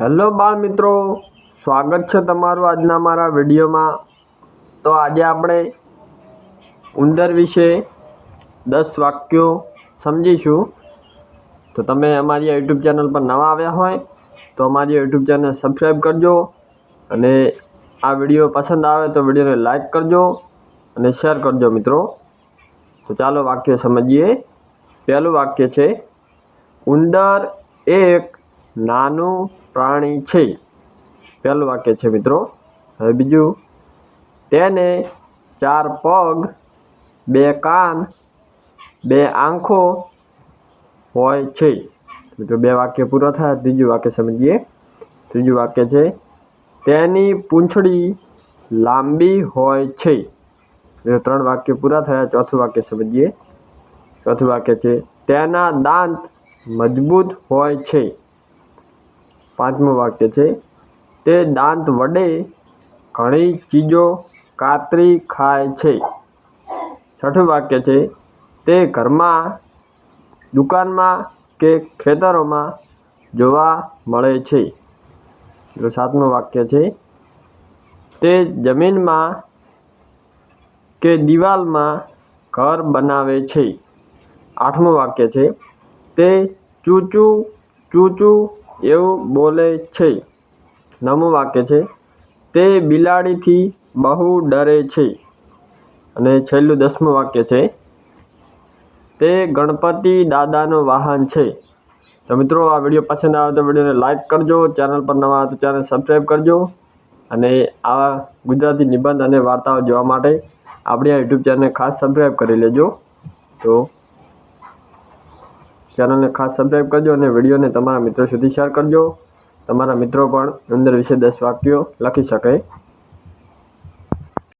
Hello બાળ મિત્રો સ્વાગત છે તમારું આજના મારા વિડીયોમાં. તો આજે આપણે ઉંદર વિશે દસ વાક્યો સમજીશું. તો તમે અમારી યુટ્યુબ ચેનલ પર નવા આવ્યા હોય, તો અમારી યુટ્યુબ ચેનલ સબસ્ક્રાઈબ કરજો અને આ વીડિયો પસંદ આવે તો વિડીયોને લાઈક કરજો અને શેર કરજો મિત્રો. તો ચાલો વાક્ય સમજીએ. પહેલું વાક્ય છે, ઉંદર એક નાનું પ્રાણી છે. પહેલું વાક્ય છે મિત્રો. હવે બીજું. તેને ચાર પગ, બે કાન, બે આંખો હોય છે. મિત્રો, બે વાક્ય પૂરા થયા, ત્રીજું વાક્ય સમજીએ. ત્રીજું વાક્ય છે, તેની પૂંછડી લાંબી હોય છે. ત્રણ વાક્ય પૂરા થયા, ચોથું વાક્ય સમજીએ. ચોથું વાક્ય છે, તેના દાંત મજબૂત હોય છે. પાંચમું વાક્ય છે, તે દાંત વડે ઘણી ચીજો કાતરી ખાય છે. છઠ્ઠું વાક્ય છે, તે ઘરમાં, દુકાનમાં કે ખેતરોમાં જોવા મળે છે. એટલે સાતમું વાક્ય છે, તે જમીનમાં કે દિવાલમાં ઘર બનાવે છે. આઠમું વાક્ય છે, તે ચૂચું ચૂચું એવું બોલે છે. નવમું વાક્ય છે, તે બિલાડીથી બહુ ડરે છે. અને છેલ્લું દસમું વાક્ય છે, તે ગણપતિ દાદાનું વાહન છે. તો મિત્રો, આ વીડિયો પસંદ આવે તો વિડીયોને લાઇક કરજો, ચેનલ પર નવા આવે તો ચેનલ સબસ્ક્રાઈબ કરજો, અને આવા ગુજરાતી નિબંધ અને વાર્તાઓ જોવા માટે આપણી આ યુટ્યુબ ચેનલને ખાસ સબસ્ક્રાઈબ કરી લેજો. તો ચેનલને ખાસ સબસ્ક્રાઈબ કરજો અને વિડીયોને તમારા મિત્રો સુધી શેર કરજો. તમારા મિત્રો પણ અંદર વિશે દસ વાક્યો લખી શકે.